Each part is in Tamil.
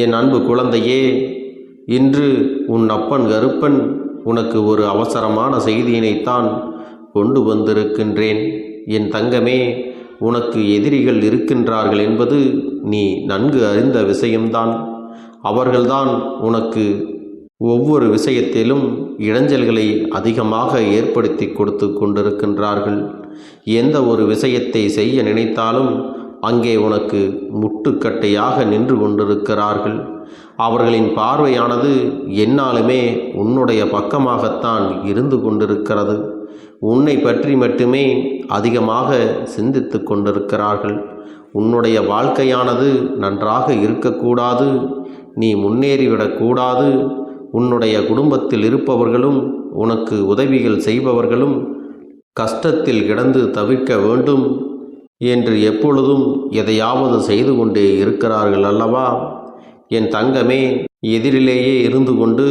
என் அன்பு குழந்தையே இன்று உன் அப்பன் கருப்பன் உனக்கு ஒரு அவசரமான செய்தியினைத்தான் கொண்டு வந்திருக்கின்றேன். என் தங்கமே உனக்கு எதிரிகள் இருக்கின்றார்கள் என்பது நீ நன்கு அறிந்த விஷயம்தான். அவர்கள்தான் உனக்கு ஒவ்வொரு விஷயத்திலும் இடைஞ்சல்களை அதிகமாக ஏற்படுத்தி கொடுத்து கொண்டிருக்கின்றார்கள். எந்த ஒரு விஷயத்தை செய்ய நினைத்தாலும் அங்கே உனக்கு முட்டுக்கட்டையாக நின்று கொண்டிருக்கிறார்கள். அவர்களின் பார்வையானது என்னாலுமே உன்னுடைய பக்கமாகத்தான் இருந்து கொண்டிருக்கிறது. உன்னை பற்றி மட்டுமே அதிகமாக சிந்தித்து கொண்டிருக்கிறார்கள். உன்னுடைய வாழ்க்கையானது நன்றாக இருக்கக்கூடாது. நீ முன்னேறிவிடக்கூடாது உன்னுடைய குடும்பத்தில் இருப்பவர்களும் உனக்கு உதவிகள் செய்பவர்களும் கஷ்டத்தில் கிடந்து தவிர்க்க வேண்டும். என்று எப்பொழுதும் எதையாவது செய்து கொண்டே இருக்கிறார்கள் அல்லவா? என் தங்கமே எதிரிலேயே இருந்து கொண்டு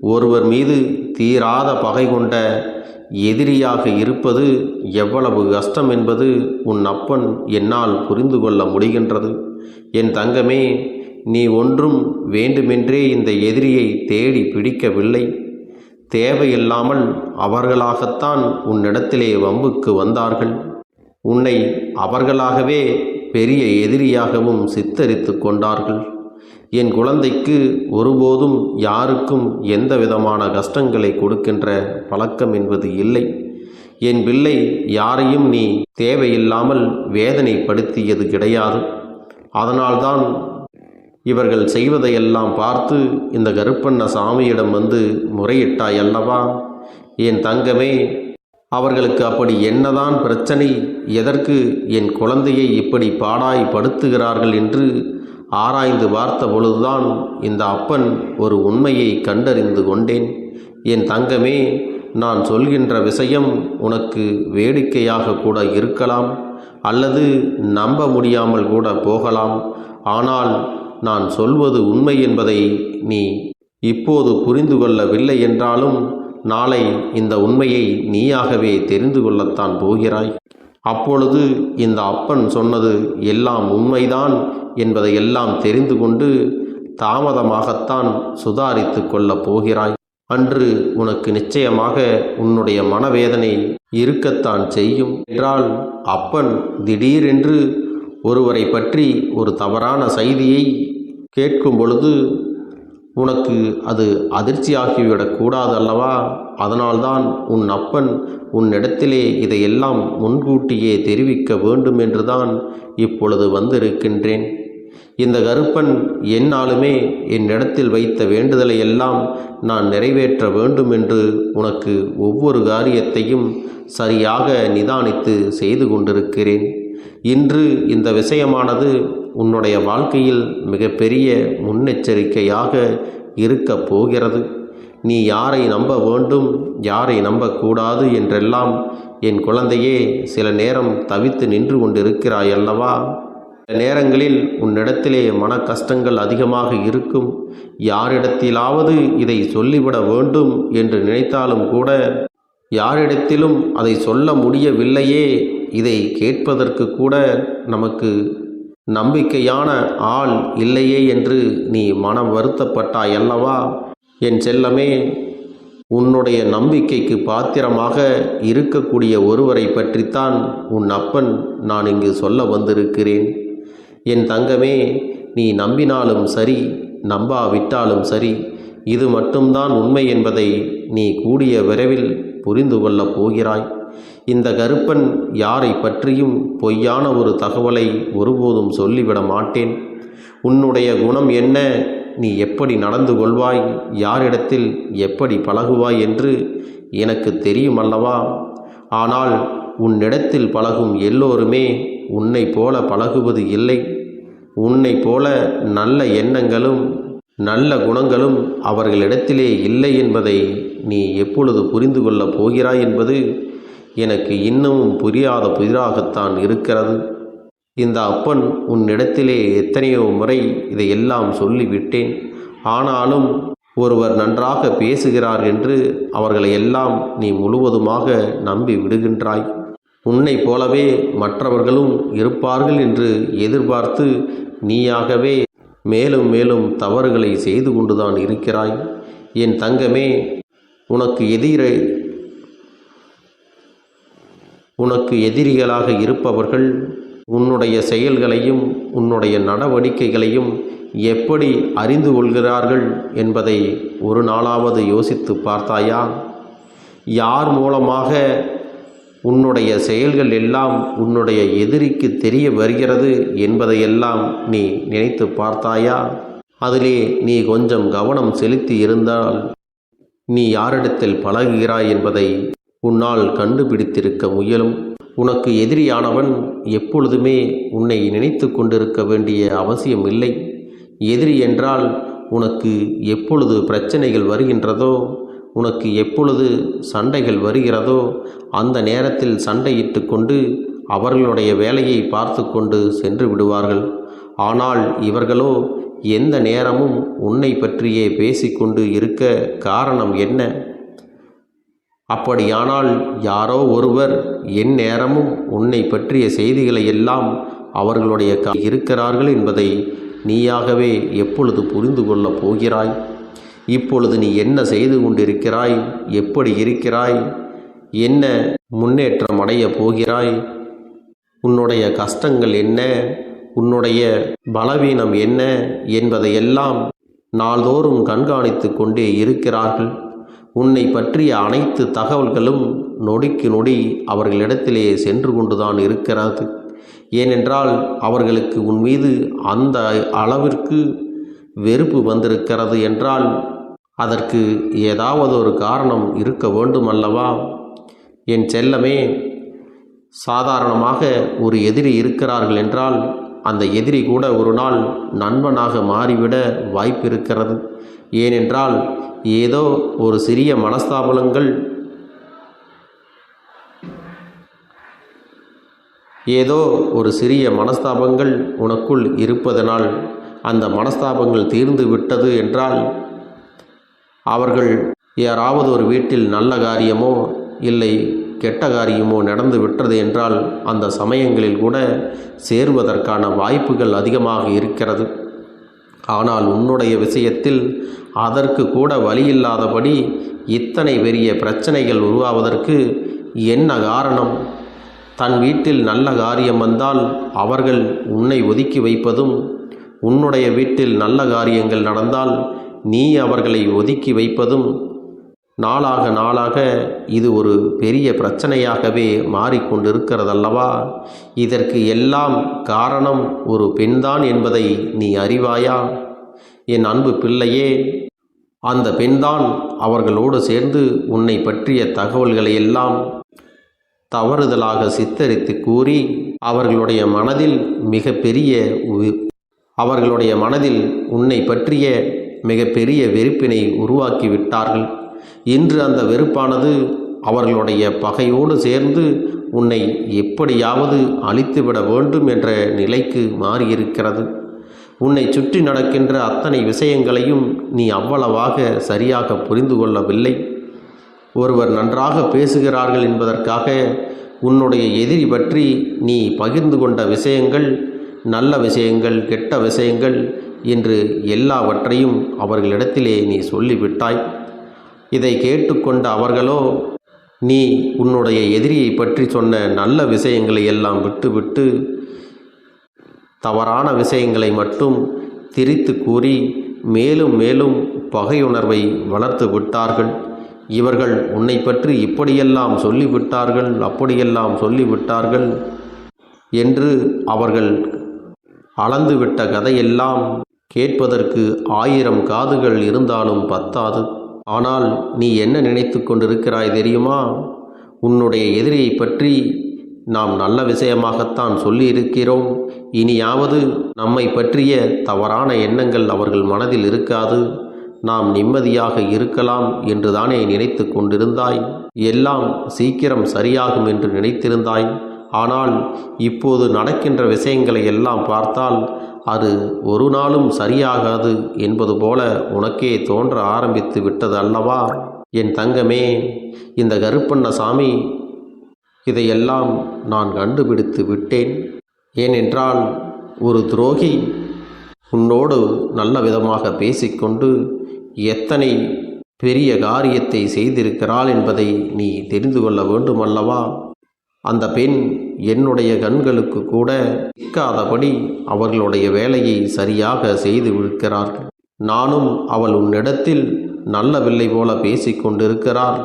ஒருவர் மீது தீராத பகை கொண்ட எதிரியாக இருப்பது எவ்வளவு கஷ்டம் என்பது உன் அப்பன் என்னால் புரிந்து கொள்ள முடிகின்றது. என் தங்கமே நீ ஒன்றும் வேண்டுமென்றே இந்த எதிரியை தேடி பிடிக்கவில்லை. தேவையில்லாமல் அவர்களாகத்தான் உன்னிடத்திலே வம்புக்கு வந்தார்கள். உன்னை அவர்களாகவே பெரிய எதிரியாகவும் சித்தரித்து கொண்டார்கள். என் குழந்தைக்கு ஒருபோதும் யாருக்கும் எந்த விதமான கஷ்டங்களை கொடுக்கின்ற பழக்கம் என்பது இல்லை. என் பிள்ளை யாரையும் நீ தேவையில்லாமல் வேதனைப்படுத்தியது கிடையாது. அதனால்தான் இவர்கள் செய்வதையெல்லாம் பார்த்து இந்த கருப்பண்ண சாமியிடம் வந்து முறையிட்டாய் அல்லவா? என் தங்கமே அவர்களுக்கு அப்படி என்னதான் பிரச்சனை எதற்கு என் குழந்தையை இப்படி பாடாய் படுத்துகிறார்கள் என்று ஆராய்ந்து பார்த்த பொழுதுதான் இந்த அப்பன் ஒரு உண்மையை கண்டறிந்து கொண்டேன். என் தங்கமே நான் சொல்கின்ற விஷயம் உனக்கு வேடிக்கையாக கூட இருக்கலாம் அல்லது நம்ப முடியாமல் கூட போகலாம். ஆனால் நான் சொல்வது உண்மை என்பதை நீ இப்போது புரிந்து கொள்ளவில்லை என்றாலும் நாளை இந்த உண்மையை நீயாகவே தெரிந்து கொள்ளத்தான் போகிறாய். அப்பொழுது இந்த அப்பன் சொன்னது எல்லாம் உண்மைதான் என்பதை எல்லாம் தெரிந்து கொண்டு தாமதமாகத்தான் சுதாரித்து கொள்ளப் போகிறாய். அன்று உனக்கு நிச்சயமாக உன்னுடைய மனவேதனை இருக்கத்தான் செய்யும். என்றால் அப்பன் திடீரென்று ஒருவரை பற்றி ஒரு தவறான செய்தியை கேட்கும் பொழுது உனக்கு அது அதிர்ச்சியாகிவிடக் கூடாது அல்லவா அதனால்தான் உன் அப்பன் உன்னிடத்திலே இதையெல்லாம் முன்கூட்டியே தெரிவிக்க வேண்டும் என்றுதான் இப்பொழுது வந்திருக்கின்றேன். இந்த கருப்பன் என்னாலுமே என்னிடத்தில் வைத்த வேண்டுதலை எல்லாம் நான் நிறைவேற்ற வேண்டும் என்று உனக்கு ஒவ்வொரு காரியத்தையும் சரியாக நிதானித்து செய்து கொண்டிருக்கிறேன். இன்று இந்த விஷயமானது உன்னுடைய வாழ்க்கையில் மிகப்பெரிய முன்னெச்சரிக்கையாக இருக்கப் போகிறது. நீ யாரை நம்ப வேண்டும் யாரை நம்பக்கூடாது என்றெல்லாம் என் குழந்தையே சில நேரம் தவித்து நின்று கொண்டிருக்கிறாய் அல்லவா? சில நேரங்களில் உன்னிடத்திலே மன கஷ்டங்கள் அதிகமாக இருக்கும். யாரிடத்திலாவது இதை சொல்லிவிட வேண்டும் என்று நினைத்தாலும் கூட யாரிடத்திலும் அதை சொல்ல முடியவில்லையே இதை கேட்பதற்கு கூட நமக்கு நம்பிக்கையான ஆள் இல்லையே என்று நீ மனம் வருத்தப்பட்டாய் அல்லவா? என் செல்லமே உன்னுடைய நம்பிக்கைக்கு பாத்திரமாக இருக்கக்கூடிய ஒருவரை பற்றித்தான் உன் அப்பன் நான் இங்கு சொல்ல வந்திருக்கிறேன். என் தங்கமே நீ நம்பினாலும் சரி நம்பாவிட்டாலும் சரி இது மட்டும்தான் உண்மை என்பதை நீ கூடிய விரைவில் புரிந்து கொள்ளப் போகிறாய். இந்த கருப்பன் யாரை பற்றியும் பொய்யான ஒரு தகவலை ஒருபோதும் சொல்லிவிட மாட்டேன். உன்னுடைய குணம் என்ன? நீ எப்படி நடந்து கொள்வாய்? யாரிடத்தில் எப்படி பழகுவாய் என்று எனக்கு தெரியும் அல்லவா ஆனால் உன்னிடத்தில் பழகும் எல்லோருமே உன்னை போல பழகுவது இல்லை. உன்னை போல நல்ல எண்ணங்களும் நல்ல குணங்களும் அவர்களிடத்திலே இல்லை என்பதை நீ எப்பொழுது புரிந்து கொள்ளப் போகிறாய் என்பது எனக்கு இன்னமும் புரியாத புதிராகத்தான் இருக்கிறது. இந்த அப்பன் உன்னிடத்திலே எத்தனையோ முறை இதையெல்லாம் சொல்லிவிட்டேன். ஆனாலும் ஒருவர் நன்றாக பேசுகிறார் என்று அவர்களை எல்லாம் நீ முழுவதுமாக நம்பி விடுகின்றாய். உன்னை போலவே மற்றவர்களும் இருப்பார்கள் என்று எதிர்பார்த்து நீயாகவே மேலும் மேலும் தவறுகளை செய்து கொண்டுதான் இருக்கிறாய். என் தங்கமே உனக்கு எதிரே உனக்கு எதிரிகளாக இருப்பவர்கள் உன்னுடைய செயல்களையும் உன்னுடைய நடவடிக்கைகளையும் எப்படி அறிந்து கொள்கிறார்கள் என்பதை ஒரு நாளாவது யோசித்து பார்த்தாயா? யார் மூலமாக உன்னுடைய செயல்கள் எல்லாம் உன்னுடைய எதிரிக்கு தெரிய வருகிறது என்பதையெல்லாம் நீ நினைத்து பார்த்தாயா? அதிலே நீ கொஞ்சம் கவனம் செலுத்தி இருந்தால் நீ யாரிடத்தில் பழகுகிறாய் என்பதை உன்னால் கண்டுபிடித்திருக்க முயலும். உனக்கு எதிரியானவன் எப்பொழுதுமே உன்னை நினைத்து கொண்டிருக்க வேண்டிய அவசியம் இல்லை. எதிரி என்றால் உனக்கு எப்பொழுது பிரச்சனைகள் வருகின்றதோ உனக்கு எப்பொழுது சண்டைகள் வருகிறதோ அந்த நேரத்தில் சண்டையிட்டு கொண்டு அவர்களுடைய வேலையை பார்த்து கொண்டு சென்று விடுவார்கள். ஆனால் இவர்களோ எந்த நேரமும் உன்னை பற்றியே பேசிக்கொண்டு இருக்க காரணம் என்ன? அப்படியானால் யாரோ ஒருவர் என் நேரமும் உன்னை பற்றிய செய்திகளை எல்லாம் அவர்களுடைய க இருக்கிறார்கள் என்பதை நீயாகவே எப்பொழுது புரிந்து கொள்ளப் போகிறாய்? இப்பொழுது நீ என்ன செய்து கொண்டிருக்கிறாய்? எப்படி இருக்கிறாய்? என்ன முன்னேற்றம் அடையப் போகிறாய்? உன்னுடைய கஷ்டங்கள் என்ன? உன்னுடைய பலவீனம் என்ன? என்பதையெல்லாம் நாள்தோறும் கண்காணித்து கொண்டே இருக்கிறார்கள். உன்னை பற்றிய அனைத்து தகவல்களும் நொடிக்கு நொடி அவர்களிடத்திலே சென்று கொண்டுதான் இருக்கிறது. ஏனென்றால் அவர்களுக்கு உன் மீது அந்த அளவிற்கு வெறுப்பு வந்திருக்கிறது என்றால் அதற்கு ஏதாவது ஒரு காரணம் இருக்க வேண்டும் அல்லவா என் செல்லமே சாதாரணமாக ஒரு எதிரி இருக்கிறார்கள் என்றால் அந்த எதிரி கூட ஒரு நாள் நண்பனாக மாறிவிட வாய்ப்பு இருக்கிறது ஏனென்றால் ஏதோ ஒரு சிறிய மனஸ்தாபனங்கள் ஏதோ ஒரு சிறிய மனஸ்தாபங்கள் உனக்குள் இருப்பதனால் அந்த மனஸ்தாபங்கள் தீர்ந்து விட்டது என்றால் அவர்கள் யாராவது ஒரு வீட்டில் நல்ல காரியமோ இல்லை கெட்ட காரியமோ நடந்து விட்டது என்றால் அந்த சமயங்களில் கூட சேர்வதற்கான வாய்ப்புகள் அதிகமாக இருக்கிறது. ஆனால் உன்னுடைய விஷயத்தில் அதற்கு கூட வழியில்லாதபடி இத்தனை பெரிய பிரச்சனைகள் உருவாவதற்கு என்ன காரணம்? தன் வீட்டில் நல்ல காரியம் வந்தால் அவர்கள் உன்னை ஒதுக்கி வைப்பதும் உன்னுடைய வீட்டில் நல்ல காரியங்கள் நடந்தால் நீ அவர்களை ஒதுக்கி வைப்பதும் நாளாக நாளாக இது ஒரு பெரிய பிரச்சனையாகவே மாறிக்கொண்டிருக்கிறதல்லவா? இதற்கு எல்லாம் காரணம் ஒரு பெண்தான் என்பதை நீ அறிவாயா? என் அன்பு பிள்ளையே அந்த பெண்தான் அவர்களோடு சேர்ந்து உன்னை பற்றிய தகவல்களை எல்லாம் தவறுதலாக சித்தரித்து கூறி அவர்களுடைய மனதில் மிகப்பெரிய அவர்களுடைய மனதில் உன்னை பற்றிய மிகப்பெரிய வெறுப்பினை உருவாக்கி விட்டார்கள் இன்று அந்த வெறுப்பானது அவர்களுடைய பகையோடு சேர்ந்து உன்னை எப்படியாவது அழித்துவிட வேண்டும் என்ற நிலைக்கு மாறியிருக்கிறது. உன்னை சுற்றி நடக்கின்ற அத்தனை விஷயங்களையும் நீ அவ்வளவாக சரியாக புரிந்து கொள்ளவில்லை. ஒருவர் நன்றாக பேசுகிறார்கள் என்பதற்காக உன்னுடைய எதிரி பற்றி நீ பகிர்ந்து கொண்ட விஷயங்கள் நல்ல விஷயங்கள் கெட்ட விஷயங்கள் என்று எல்லாவற்றையும் அவர்களிடத்திலே நீ சொல்லிவிட்டாய். இதை கேட்டுக்கொண்ட அவர்களோ நீ உன்னுடைய எதிரியை பற்றி சொன்ன நல்ல விஷயங்களை எல்லாம் விட்டுவிட்டு தவறான விஷயங்களை மட்டும் திரித்து கூறி மேலும் மேலும் பகையுணர்வை வளர்த்து விட்டார்கள். இவர்கள் உன்னை பற்றி இப்படியெல்லாம் சொல்லிவிட்டார்கள் அப்படியெல்லாம் சொல்லிவிட்டார்கள் என்று அவர்கள் அளந்துவிட்ட கதையெல்லாம் கேட்பதற்கு ஆயிரம் காதுகள் இருந்தாலும் பத்தாது. ஆனால் நீ என்ன நினைத்து கொண்டிருக்கிறாய் தெரியுமா? உன்னுடைய எதிரியை பற்றி நாம் நல்ல விஷயமாகத்தான் சொல்லியிருக்கிறோம். இனியாவது நம்மை பற்றிய தவறான எண்ணங்கள் அவர்கள் மனதில் இருக்காது. நாம் நிம்மதியாக இருக்கலாம் என்று தானே நினைத்து கொண்டிருந்தாய். எல்லாம் சீக்கிரம் சரியாகும் என்று நினைத்திருந்தாய். ஆனால் இப்போது நடக்கின்ற விஷயங்களை எல்லாம் பார்த்தால் அது ஒரு நாளும் சரியாகாது என்பது போல உனக்கே தோன்ற ஆரம்பித்து விட்டது அல்லவா? என் தங்கமே இந்த கருப்பண்ணசாமி இதையெல்லாம் நான் கண்டுபிடித்து விட்டேன். ஏனென்றால் ஒரு துரோகி உன்னோடு நல்ல விதமாக பேசிக்கொண்டு எத்தனை பெரிய காரியத்தை செய்திருக்கிறாள் என்பதை நீ தெரிந்து கொள்ள வேண்டுமல்லவா? அந்த பெண் என்னுடைய கண்களுக்கு கூட நிற்காதபடி அவர்களுடைய வேலையை சரியாக செய்து விடுக்கிறார்கள். நானும் அவள் உன்னிடத்தில் நல்ல வில்லை போல பேசிக்கொண்டிருக்கிறாள்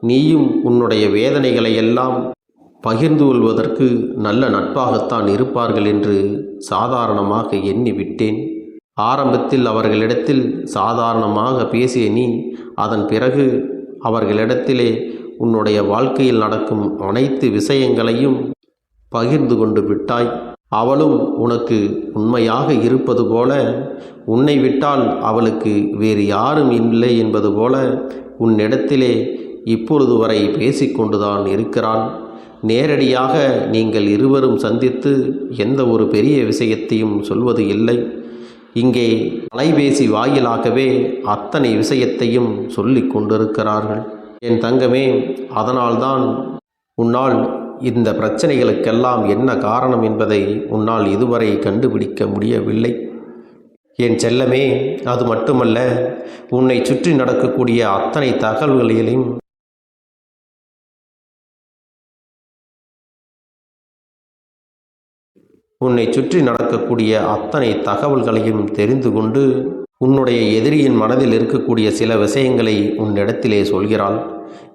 நீயும் உன்னுடைய வேதனைகளை எல்லாம் பகிர்ந்து கொள்வதற்கு நல்ல நட்பாகத்தான் இருப்பார்கள் என்று சாதாரணமாக எண்ணி விட்டேன் ஆரம்பத்தில் அவர்களிடத்தில் சாதாரணமாக பேசிய நீ அதன் பிறகு அவர்களிடத்திலே உன்னுடைய வாழ்க்கையில் நடக்கும் அனைத்து விஷயங்களையும் பகிர்ந்து கொண்டு விட்டாய். அவளும் உனக்கு உண்மையாக இருப்பது போல உன்னை விட்டால் அவளுக்கு வேறு யாரும் இல்லை என்பது போல உன்னிடத்திலே இப்பொழுது வரை பேசிக்கொண்டுதான் இருக்கிறாள் நேரடியாக நீங்கள் இருவரும் சந்தித்து எந்த ஒரு பெரிய விஷயத்தையும் சொல்வது இல்லை. இங்கே அலைபேசி வாயிலாகவே அத்தனை விஷயத்தையும் சொல்லிக் கொண்டிருக்கிறார்கள். என் தங்கமே அதனால்தான் உன்னால் இந்த பிரச்சனைகளுக்கெல்லாம் என்ன காரணம் என்பதை உன்னால் இதுவரை கண்டுபிடிக்க முடியவில்லை. என் செல்லமே அது மட்டுமல்ல உன்னை சுற்றி நடக்கக்கூடிய அத்தனை தகவல்களிலும் உன்னை சுற்றி நடக்கக்கூடிய அத்தனை தகவல்களையும் தெரிந்து கொண்டு உன்னுடைய எதிரியின் மனதில் இருக்கக்கூடிய சில விஷயங்களை உன்னிடத்திலே சொல்கிறாள்.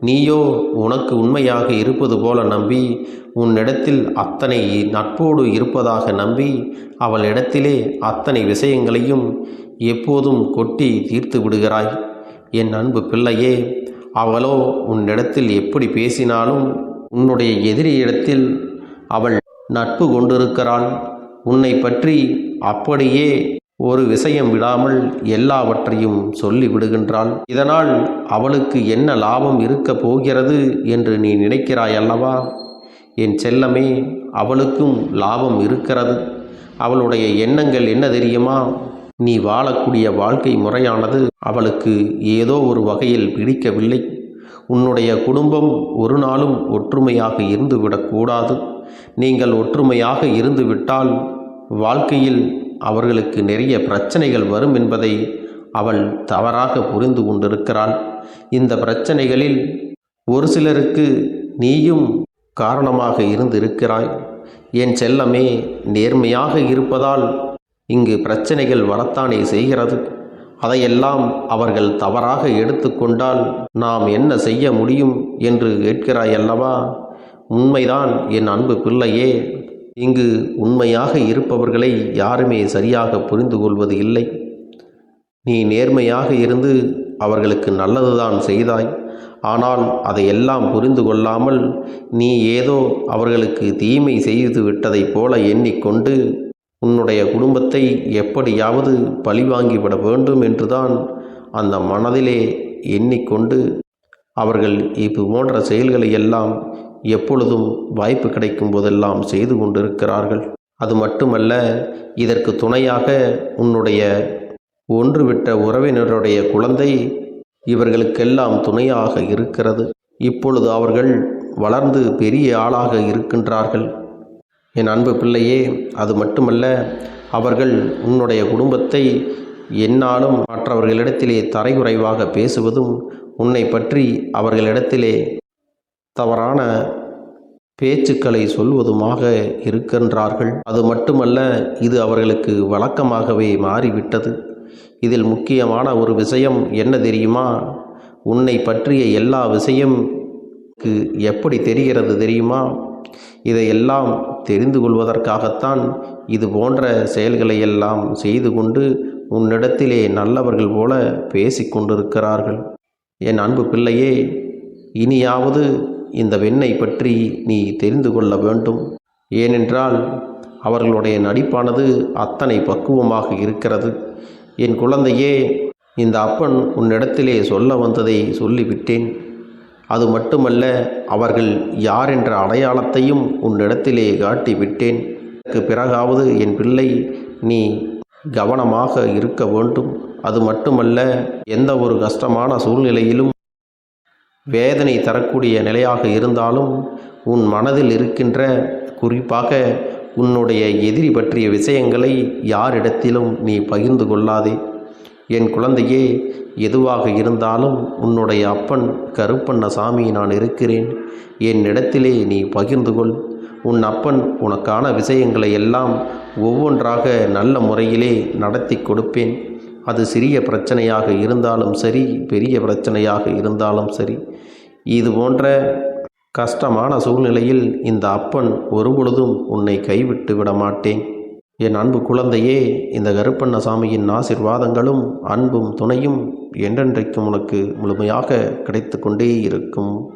நீயோ உனக்கு உண்மையாக இருப்பது போல நம்பி உன்னிடத்தில் அத்தனை நட்போடு இருப்பதாக நம்பி அவளிடத்திலே அத்தனை விஷயங்களையும் எப்போதும் கொட்டி தீர்த்து விடுகிறாய். என் அன்பு பிள்ளையே அவளோ உன்னிடத்தில் எப்படி பேசினாலும் உன்னுடைய எதிரியிடத்தில் அவள் நட்பு கொண்டிருக்கிறாள். உன்னை பற்றி அப்படியே ஒரு விஷயம் விடாமல் எல்லாவற்றையும் சொல்லி விடுகின்றாள் இதனால் அவளுக்கு என்ன லாபம் இருக்கப் போகிறது என்று நீ நினைக்கிறாய் அல்லவா என் செல்லமே அவளுக்கும் லாபம் இருக்கிறது. அவளுடைய எண்ணங்கள் என்ன தெரியுமா? நீ வாழக்கூடிய வாழ்க்கை முறையானது அவளுக்கு ஏதோ ஒரு வகையில் பிடிக்கவில்லை. உன்னுடைய குடும்பம் ஒரு நாளும் ஒற்றுமையாக இருந்துவிடக்கூடாது நீங்கள் ஒற்றுமையாக இருந்துவிட்டால் வாழ்க்கையில் அவர்களுக்கு நிறைய பிரச்சனைகள் வரும் என்பதை அவள் தவறாக புரிந்து கொண்டிருக்கிறாள். இந்த பிரச்சனைகளில் ஒரு சிலருக்கு நீயும் காரணமாக இருந்திருக்கிறாய். என் செல்லமே நேர்மையாக இருப்பதால் இங்கு பிரச்சனைகள் வரத்தானே செய்கிறது. அதையெல்லாம் அவர்கள் தவறாக எடுத்துக்கொண்டால் நாம் என்ன செய்ய முடியும் என்று கேட்கிறாய் அல்லவா? உண்மைதான் என் அன்பு பிள்ளையே. இங்கு உண்மையாக இருப்பவர்களை யாருமே சரியாக புரிந்து கொள்வது இல்லை. நீ நேர்மையாக இருந்து அவர்களுக்கு நல்லதுதான் செய்தாய். ஆனால் அதையெல்லாம் புரிந்து கொள்ளாமல் நீ ஏதோ அவர்களுக்கு தீமை செய்து விட்டதைப் போல எண்ணிக்கொண்டு உன்னுடைய குடும்பத்தை எப்படியாவது பழிவாங்கிவிட வேண்டும் என்றுதான் அந்த மனதிலே எண்ணிக்கொண்டு அவர்கள் இது போன்ற செயல்களை எல்லாம் எப்பொழுதும் வாய்ப்பு கிடைக்கும் போதெல்லாம் செய்து கொண்டிருக்கிறார்கள். அது மட்டுமல்ல இதற்கு துணையாக உன்னுடைய ஒன்றுவிட்ட உறவினருடைய குழந்தை இவர்களுக்கெல்லாம் துணையாக இருக்கிறது. இப்பொழுது அவர்கள் வளர்ந்து பெரிய ஆளாக இருக்கின்றார்கள். என் அன்பு பிள்ளையே அது மட்டுமல்ல அவர்கள் உன்னுடைய குடும்பத்தை என்னாலும் மற்றவர்களிடத்திலே தரைகுறைவாக பேசுவதும் உன்னை பற்றி அவர்களிடத்திலே தவறான பேச்சுக்களை சொல்வதுமாக இருக்கின்றார்கள். அது மட்டுமல்ல இது அவர்களுக்கு வழக்கமாகவே மாறிவிட்டது. இதில் முக்கியமான ஒரு விஷயம் என்ன தெரியுமா? உன்னை பற்றிய எல்லா விஷயம்க்கு எப்படி தெரிகிறது தெரியுமா? இதையெல்லாம் தெரிந்து கொள்வதற்காகத்தான் இது போன்ற செயல்களை எல்லாம் செய்து கொண்டு உன்னிடத்திலே நல்லவர்கள் போல பேசிக்கொண்டிருக்கிறார்கள் என் அன்பு பிள்ளையே இனியாவது இந்த வெண்ணை பற்றி நீ தெரிந்து கொள்ள வேண்டும். ஏனென்றால் அவர்களுடைய நடிப்பானது அத்தனை பக்குவமாக இருக்கிறது. என் குழந்தையே இந்த அப்பன் உன்னிடத்திலே சொல்ல வந்ததை சொல்லிவிட்டேன். அது மட்டுமல்ல அவர்கள் யார் என்ற அடையாளத்தையும் உன்னிடத்திலே காட்டிவிட்டேன். அதற்கு பிறகாவது என் பிள்ளை நீ கவனமாக இருக்க வேண்டும். அது மட்டுமல்ல எந்த ஒரு கஷ்டமான சூழ்நிலையிலும் வேதனை தரக்கூடிய நிலையாக இருந்தாலும் உன் மனதில் இருக்கின்ற குறிப்பாக உன்னுடைய எதிரி பற்றிய விஷயங்களை யாரிடத்திலும் நீ பகிர்ந்து கொள்ளாதே. என் குழந்தையே எதுவாக இருந்தாலும் உன்னுடைய அப்பன் கருப்பண்ண சாமி நான் இருக்கிறேன். என்னிடத்திலே நீ பகிர்ந்து கொள். உன் அப்பன் உனக்கான விஷயங்களை எல்லாம் ஒவ்வொன்றாக நல்ல முறையிலே நடத்தி கொடுப்பேன். அது சிறிய பிரச்சனையாக இருந்தாலும் சரி பெரிய பிரச்சனையாக இருந்தாலும் சரி. இது போன்ற கஷ்டமான சூழ்நிலையில் இந்த அப்பன் ஒருபொழுதும் உன்னை கைவிட்டு விட மாட்டேன். என் அன்பு குழந்தையே இந்த கருப்பண்ண சாமியின் ஆசிர்வாதங்களும் அன்பும் துணையும் என்றென்றைக்கும் உனக்கு முழுமையாக கிடைத்து கொண்டே இருக்கும்.